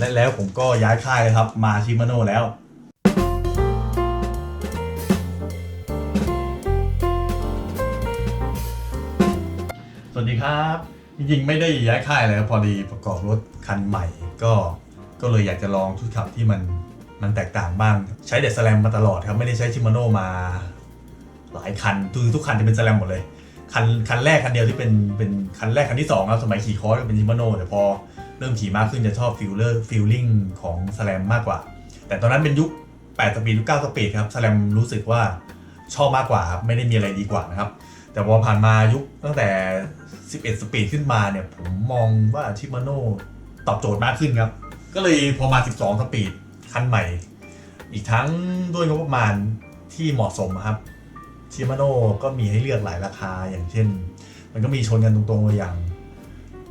และแล้วผมก็ย้ายค่ายเลยครับ มาชิมาโน่แล้ว สวัสดีครับ จริงๆ ไม่ได้ย้ายค่ายเลยครับพอดีประกอบรถคันใหม่ ก็ก็เลยอยากจะลองชุดขับที่มันมันแตกต่างบ้าง ใช้เดสแลมมาตลอดครับ ไม่ได้ใช้ชิมาโน่มา หลายคันคือทุกคันจะเป็นสแลมหมดเลยคันคันแรกคันเดียวที่เป็นเป็นคันแรกคันที่สองครับสมัยขี่คอร์สก็เป็นชิมาโน่แต่พอ เริ่มขี่มากขึ้นจะชอบฟิลเลอร์ฟิลลิ่งของสแลมมากกว่า แต่ตอนนั้นเป็นยุค8สปีดยุค9สปีดครับสแลมรู้สึกว่าชอบมากกว่าครับไม่ได้มีอะไรดีกว่านะครับ แต่พอผ่านมายุคตั้งแต่ 11 สปีดขึ้นมาเนี่ยผมมองว่าชิมาโน่ตอบโจทย์มากขึ้นครับ ก็เลยพอมา 12 สปีดคันใหม่ อีกทั้งด้วยงบประมาณที่เหมาะสมครับชิมาโน่ก็มีให้เลือกหลายราคาอย่างเช่น มันก็มีชนกันตรงๆเลยอย่าง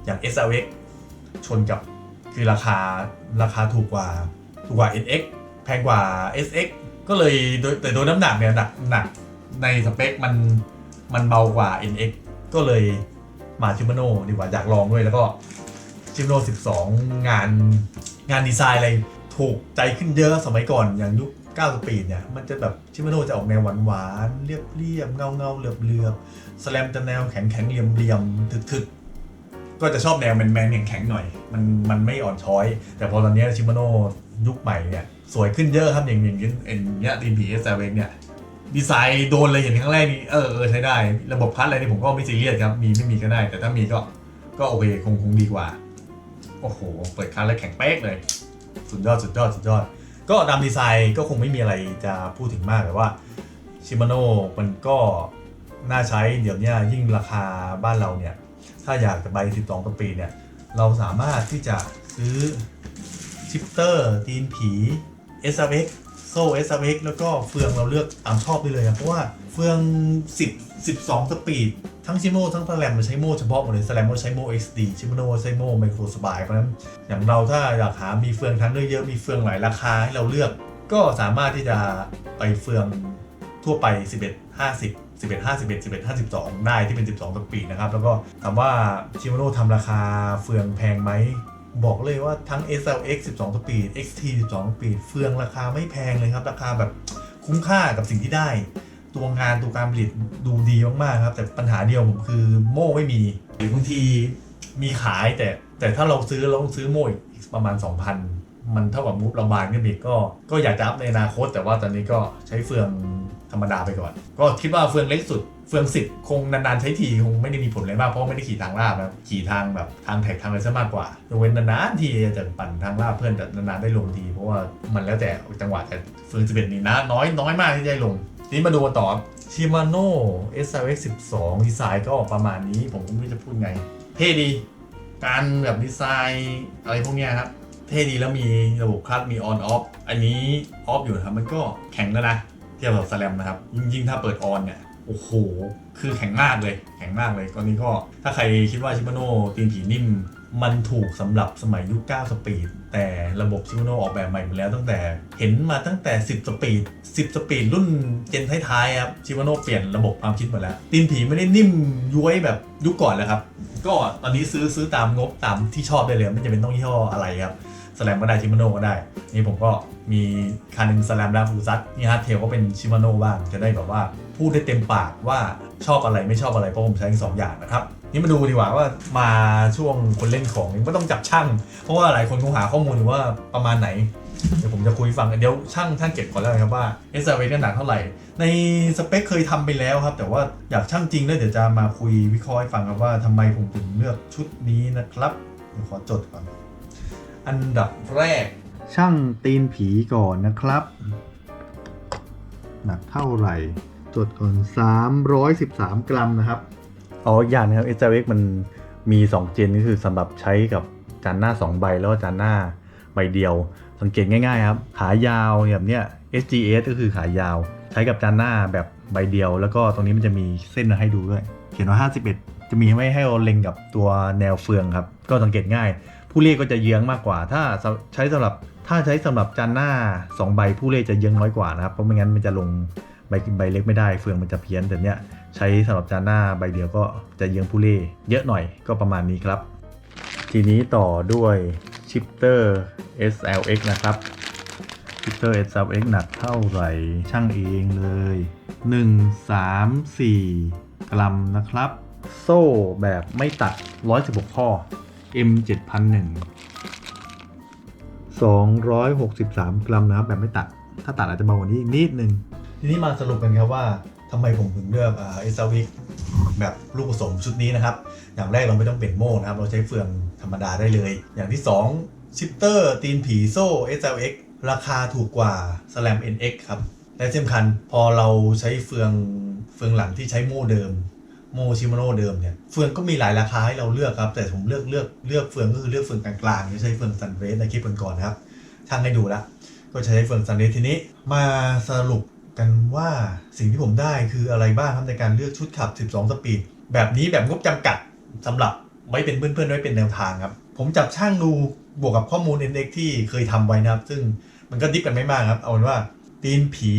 อย่าง s r x ชนกับคือราคาราคาถูกกว่าถูกกว่า NX แพงกว่า SX ก็เลยโดยแต่โดยน้ำหนักเนี่ยหนักหนักในสเปคมันมันเบากว่า NX ก็เลยมาชิมาโน่ดีกว่าอยากลองด้วยแล้วก็ชิมาโน่12 งานงานดีไซน์อะไรถูกใจขึ้นเยอะสมัยก่อนอย่างยุค9สปีดเนี่ยมันจะแบบชิมาโน่จะออกแนวหวานๆเรียบเรียบเงาเงาเหลือบเหลือบสแลมจะแนวแข็งแข็งเหลี่ยมเหลี่ยมถึกถึก ก็จะชอบแนวแมนแมนๆแข็งๆหน่อย มันมันไม่อ่อนช้อย แต่พอตอนนี้ชิมาโน่ยุคใหม่เนี่ย สวยขึ้นเยอะครับอย่างอย่างอย่างอย่างเงี้ยดีพีเอสเเนี่ยดีไซน์โดนเลยเห็นครั้งแรกนี่เออเออใช้ได้ ระบบพัดอะไรนี่ผมก็ไม่ซีเรียสครับ มีไม่มีก็ได้ แต่ถ้ามีก็ก็โอเคคงคงดีกว่า โอ้โห เปิดคันแล้วแข็งเป๊กเลย สุดยอดสุดยอดสุดยอด ก็ตามดีไซน์ก็คงไม่มีอะไรจะพูดถึงมากแต่ว่าชิมาโน่มันก็น่าใช้เดี๋ยวนี้ยิ่งราคาบ้านเราเนี่ย ถ้าอยากจะใบ12ตัวปีเนี่ย เราสามารถที่จะซื้อชิปเตอร์ตีนผี SRX โซ่ SRX แล้วก็เฟืองเราเลือกตามชอบได้เลยนะเพราะว่าเฟือง 10 12 สปีด ทั้งชิโมทั้งแสแลมมันใช้โมเฉพาะหมดเลยแสแลมมันใช้โม่ XD ชิโมโนใช้โมไมโครสบายเพราะฉะนั้นอย่างเราถ้าอยากหามีเฟืองทั้งเยอะมีเฟืองหลายราคาให้เราเลือก ก็สามารถที่จะไปเฟืองทั่วไป 11 50 11 51 11 52 ได้ที่เป็น 12สปีดนะครับ แล้วก็ถามว่าชิมโนทำราคาเฟืองแพงไหม บอกเลยว่าทั้ง SLX 12สปีด XT 12สปีดเฟืองราคาไม่แพงเลยครับ ราคาแบบคุ้มค่ากับสิ่งที่ได้ ตัวงานตัวการผลิตดูดีมากๆครับ แต่ปัญหาเดียวผมคือโม่ไม่มี หรือบางทีมีขายแต่แต่ถ้าเราซื้อเราต้องซื้อโม่อีกประมาณ 2,000 มันเท่ากับมุบเราบานขึ้นไปอีกก็ก็อยากจะอัพในอนาคต แต่ว่าตอนนี้ก็ใช้เฟืองธรรมดาไปก่อน ก็คิดว่าเฟืองเล็กสุดเฟืองสิบคงนานๆใช้ทีคงไม่ได้มีผลอะไรมากเพราะไม่ได้ขี่ทางลาบนะขี่ทางแบบทางแท็กทางอะไรซะมากกว่ายกเว้นนานๆทีจะปั่นทางลาบเพื่อนแต่นานๆได้ลงที เพราะว่ามันแล้วแต่จังหวะแต่เฟืองสิบเอ็ดนี่นะน้อยน้อยมากที่จะได้ลงทีนี้มาดูกันต่อชิมาโน่ SRX 12 ดีไซน์ก็ประมาณนี้ผมก็ไม่รู้จะพูดไง เท่ดี การแบบดีไซน์อะไรพวกนี้ครับ เท่ดีแล้วมีระบบคลัตมีออนออฟอันนี้ออฟอยู่นะครับ มันก็แข็งแล้วนะ เทียบกับสแลมนะครับ ยิ่งยิ่งถ้าเปิดออนเนี่ย โอ้โห คือแข็งมากเลย แข็งมากเลยตอนนี้ก็ถ้าใครคิดว่าชิมาโน่ตีนผีนิ่ม มันถูกสำหรับสมัยยุค 9 สปีด แต่ระบบชิมาโน่ออกแบบใหม่หมดแล้วตั้งแต่เห็นมาตั้งแต่ 10 สปีด 10 สปีดรุ่นเจนท้ายๆครับชิมาโน่เปลี่ยนระบบความคิดหมดแล้ว ตีนผีไม่ได้นิ่มย้วยแบบยุคก่อนแล้วครับก็ตอนนี้ซื้อซื้อตามงบตามที่ชอบได้เลยไม่จำเป็นต้องยี่ห้ออะไรครับ สแลมก็ได้ชิมาโน่ก็ได้ นี่ผมก็มีคันหนึ่งสแลมแล้วฟูซัตนี่ฮาร์ดเทลก็เป็นชิมาโน่บ้างจะได้แบบว่าพูดได้เต็มปากว่าชอบอะไรไม่ชอบอะไรเพราะผมใช้ทั้งสองอย่างนะครับนี่มาดูดีกว่าว่ามาช่วงคนเล่นของนี่ไม่ต้องจับช่าง เพราะว่าหลายคนคงหาข้อมูลว่าประมาณไหน เดี๋ยวผมจะคุยฟังเดี๋ยวช่างท่านเก็บก่อนแล้วกันครับว่า s r v เนี่ยหนักเท่าไหร่ ในสเปคเคยทำไปแล้วครับ แต่ว่าอยากช่างจริงแล้วเดี๋ยวจะมาคุยวิเคราะห์ให้ฟังครับว่าทำไมผมถึงเลือกชุดนี้นะครับเดี๋ยวขอจดก่อน อันดับแรก ช่างตีนผีก่อนนะครับ หนักเท่าไหร่ จดก่อน 313 กรัมนะครับ อ๋ออีกอย่างนะครับ s r x มันมี 2 เจนก็คือสำหรับใช้กับจานหน้า 2 ใบแล้วก็จานหน้าใบเดียว สังเกตง่ายๆครับ ขายาวแบบเนี้ย SGS ก็คือขายาว ใช้กับจานหน้าแบบใบเดียว แล้วก็ตรงนี้มันจะมีเส้นมาให้ดูด้วย เขียนว่า 51 จะมีไว้ให้เราเล็งกับตัวแนวเฟืองครับ ก็สังเกตง่าย ผู้เล่ก็จะเยื้องมากกว่า ถ้าใช้สำหรับถ้าใช้สำหรับจานหน้า 2 ใบผู้เล่จะเยื้องน้อยกว่านะครับเพราะไม่งั้นมันจะลงใบใบเล็กไม่ได้เฟืองมันจะเพี้ยนแต่เนี้ยใช้สำหรับจานหน้าใบเดียวก็จะเยื้องผู้เล่เยอะหน่อยก็ประมาณนี้ครับ ทีนี้ต่อด้วย Shifter SLX นะครับ Shifter SLX หนักเท่าไหร่ช่างเองเลย 1 3 4 กรัมนะครับ โซ่แบบไม่ตัด 116 ข้อ M 7001 263 กรัมนะครับแบบไม่ตัด ถ้าตัดอาจจะเบากว่านี้อีกนิดนึง ทีนี้มาสรุปกันครับว่าทำไมผมถึงเลือกเอสวิกแบบลูกผสมชุดนี้นะครับ อย่างแรกเราไม่ต้องเปลี่ยนโม่นะครับ เราใช้เฟืองธรรมดาได้เลย อย่างที่2ชิปเตอร์ตีนผีโซ่ SLX ราคาถูกกว่า Slam NX ครับ และที่สำคัญพอเราใช้เฟืองเฟืองหลังที่ใช้โม่เดิม โมชิมาโนเดิมเนี่ยเฟืองก็มีหลายราคาให้เราเลือกครับ แต่ผมเลือกเลือกเลือกเฟืองก็คือเลือกเฟืองกลางๆไม่ใช่เฟืองซันเรสในคลิปก่อนๆนะครับช่างให้ดูแล้วก็ใช้เฟืองซันเรสทีนี้ มาสรุปกันว่าสิ่งที่ผมได้คืออะไรบ้างครับในการเลือกชุดขับ 12 สปีด แบบนี้แบบงบจำกัดสำหรับไว้เป็นเพื่อนๆไว้เป็นแนวทางครับ ผมจับช่างดูบวกกับข้อมูล NX ที่เคยทำไว้นะครับ ซึ่งมันก็ดิฟกันไม่มากครับ เอาเป็นว่า ตีนผี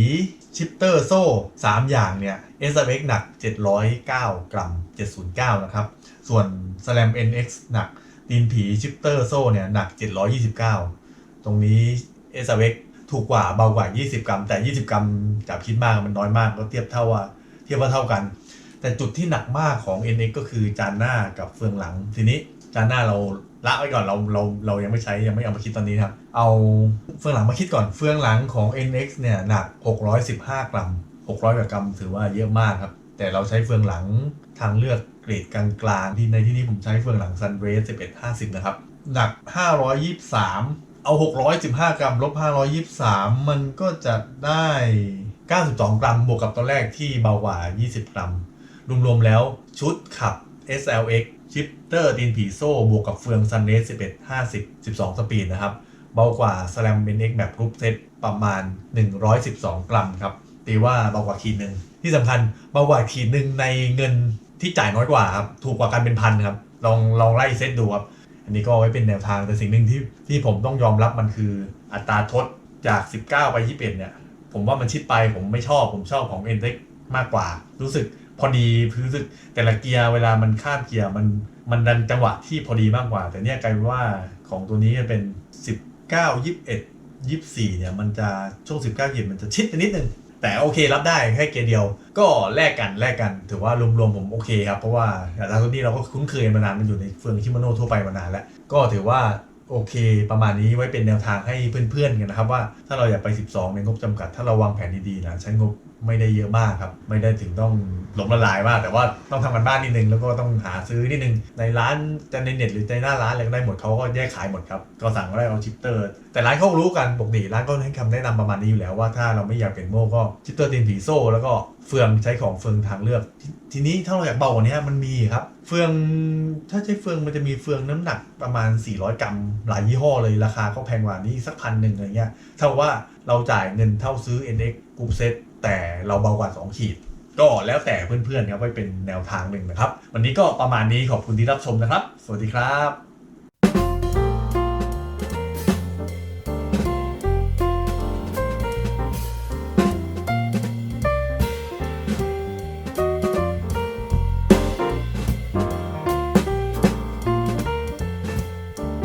ชิปเตอร์โซ่ 3 อย่างเนี่ย s f x หนัก 709 กรัม 709 นะครับ ส่วน Slam NX หนัก ตีนผีชิปเตอร์โซ่เนี่ยหนัก 729 ตรงนี้ s f x ถูกกว่าเบากว่า 20 กรัม แต่ 20 กรัมจับคิดมากมันน้อยมากก็เทียบเท่าว่าเทียบว่าเท่ากัน แต่จุดที่หนักมากของ NX ก็คือจานหน้ากับเฟืองหลัง ทีนี้จานหน้าเราละไว้ก่อนเราเราเรายังไม่ใช้ยังไม่เอามาคิดตอนนี้ครับ เอาเฟืองหลังมาคิดก่อนเฟืองหลังของ NX เนี่ยหนัก 615 กรัม 600กว่ากรัมถือว่าเยอะมากครับ แต่เราใช้เฟืองหลังทางเลือกเกรดกลางๆที่ในที่นี้ผมใช้เฟืองหลัง Sunray 1150 นะครับ หนัก 523 เอา 615 กรัมลบ 523 มันก็จะได้ 92 กรัม บวกกับตอนแรกที่เบากว่า 20 กรัม รวมๆแล้วชุดขับ SLX ชิปเตอร์ตีนผีโซ่บวกกับเฟือง Sunray 1150 12 สปีดนะครับ เบากว่า Slam NX แบบกรุ๊ปเซตประมาณ 112 กรัมครับตีว่าเบากว่าขีดหนึ่งที่สำคัญเบากว่าขีดหนึ่งในเงินที่จ่ายน้อยกว่าครับถูกกว่ากันเป็นพันครับลองลองไล่เซตดูครับอันนี้ก็ไว้เป็นแนวทางแต่สิ่งหนึ่งที่ที่ผมต้องยอมรับมันคืออัตราทดจาก 19 ไป 21 เนี่ย ผมว่ามันชิดไปผมไม่ชอบผมชอบของ n t e c มากกว่า รู้สึกพอดีรู้สึกแต่ละเกียร์เวลามันข้ามเกียร์มันมันดันจังหวะที่พอดีมากกว่า แต่เนี่ยกลายเป็นว่าของตัวนี้เป็น 19 21 24 เนี่ย มันจะช่วง 19 20 มันจะชิดไปนิดนึง แต่โอเครับได้แค่เกียร์เดียว ก็แลกกันแลกกัน ถือว่ารวมๆผมโอเคครับ เพราะว่าอัตราตัวนี้เราก็คุ้นเคยมานานมันอยู่ในเฟืองชิมาโน่ทั่วไปมานานแล้ว ก็ถือว่าโอเค ประมาณนี้ไว้เป็นแนวทางให้เพื่อนๆกันนะครับว่าถ้าเราอยากไป 12 ในงบจำกัด ถ้าเราวางแผนดีๆนะใช้งบ ไม่ได้เยอะมากครับ ไม่ได้ถึงต้องหลงละลายมาก แต่ว่าต้องทำกันบ้านนิดนึง แล้วก็ต้องหาซื้อนิดนึง ในร้านจะในเน็ตหรือในหน้าร้านอะไรก็ได้หมดเขาก็แยกขายหมดครับ ก็สั่งก็ได้เอาชิปเตอร์ แต่ร้านเขารู้กันปกติร้านก็ให้คำแนะนำประมาณนี้อยู่แล้วว่าถ้าเราไม่อยากเปลี่ยนโม่ก็ชิปเตอร์ตีนผีโซ่ แล้วก็เฟืองใช้ของเฟืองทางเลือกททีนี้ถ้าเราอยากเบากว่านี้มันมีครับ เฟืองถ้าใช้เฟืองมันจะมีเฟืองน้ำหนักประมาณ 400 กรัม หลายยี่ห้อเลยราคาก็แพงกว่านี้สักพันหนึ่งอะไรเงี้ยเท่าว่าเราจ่ายเงินเท่าซื้อ NX Group Set แต่เราเบากว่า 2 ขีด ก็แล้วแต่เพื่อนๆครับไว้เป็นแนวทางหนึ่งนะครับ วันนี้ก็ประมาณนี้ขอบคุณที่รับชมนะครับ สวัสดีครับ